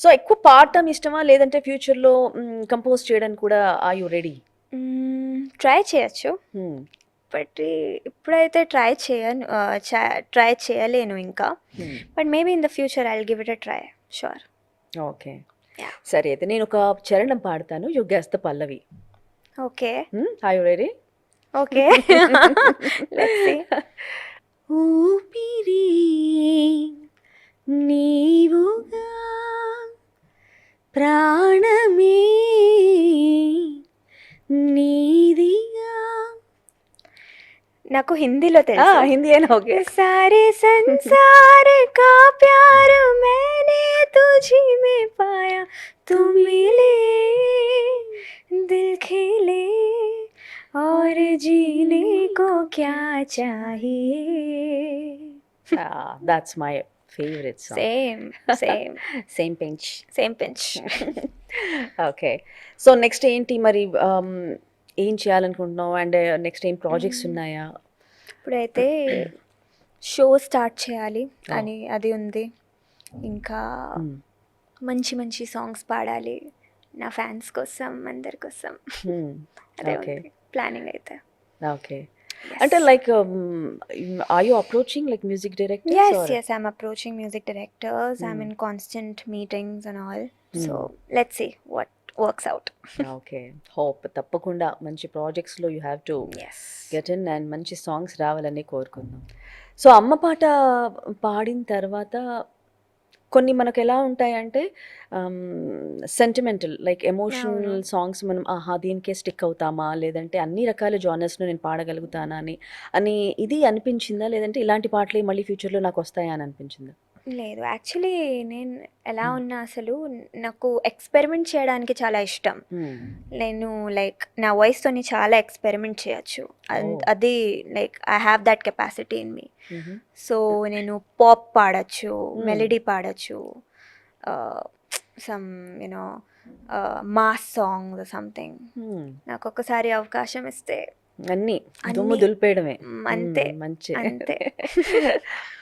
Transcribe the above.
So ఎక్కువ పాడటం ఇష్టమా? లేదంటే ఫ్యూచర్లో కంపోజ్ చేయడానికి కూడా ఆ యు రెడీ ట్రై చేయొచ్చు. బట్ ఇప్పుడైతే ట్రై చేయను ట్రై చేయలేను ఇంకా. But maybe in the future I give it a try sure okay. సరే అయితే నేను ఒక చరణం పాడతాను you guess the pallavi okay are you ready okay ఊపిరి నాకు హిందీలో ఆ, తెలుసు హిందీ అయినా ఓకే सारे संसार का प्यार मैंने तुझी में पाया तू मिले दिल खिले और जीने को क्या चाहिए that's my favourite song same same same Pench same Pench okay so next ఏంటి మరి um, ఏం చేయాలనుకుంటున్నావు అండ్ నెక్స్ట్ ఏం ప్రాజెక్ట్స్ ఉన్నాయా ఇప్పుడైతే షో స్టార్ట్ చేయాలి అని అది ఉంది. ఇంకా. మంచి మంచి సాంగ్స్ పాడాలి. నా ఫ్యాన్స్ కోసం అందరి కోసం. అదే ప్లానింగ్ అయితే. ఓకే. అంటే like are you approaching like music director yes yes i'm approaching music directors. I'm Mm. in constant meetings and all. So Mm. let's works out. Okay hope తప్పకుండా మంచి ప్రాజెక్ట్స్లో you have to yes. Get in and మంచి songs రావాలని కోరుకుందాం. So అమ్మ పాట పాడిన తర్వాత కొన్ని మనకు ఎలా ఉంటాయంటే సెంటిమెంటల్ లైక్ ఎమోషనల్. సాంగ్స్ మనం ఆహా దీనికే స్టిక్ అవుతామా? లేదంటే అన్ని రకాల జానర్స్ను నేను పాడగలుగుతానా? అని అని ఇది అనిపించిందా? లేదంటే ఇలాంటి పాటలే మళ్ళీ ఫ్యూచర్లో నాకు వస్తాయా? అని అనిపించిందా? లేదు యాక్చువల్లీ నేను ఎలా. ఉన్నా అసలు నాకు ఎక్స్పెరిమెంట్ చేయడానికి చాలా ఇష్టం నేను లైక్ నా వాయిస్తోని చాలా ఎక్స్పెరిమెంట్ చేయొచ్చు. అది like I have that capacity in me. So నేను పాప్ పాడచ్చు. Melody పాడచ్చు some you know mass song something. నాకు ఒకసారి అవకాశం ఇస్తే అన్నీ. దుమ్ము దులిపేయడమే అంతే మంచి అంతే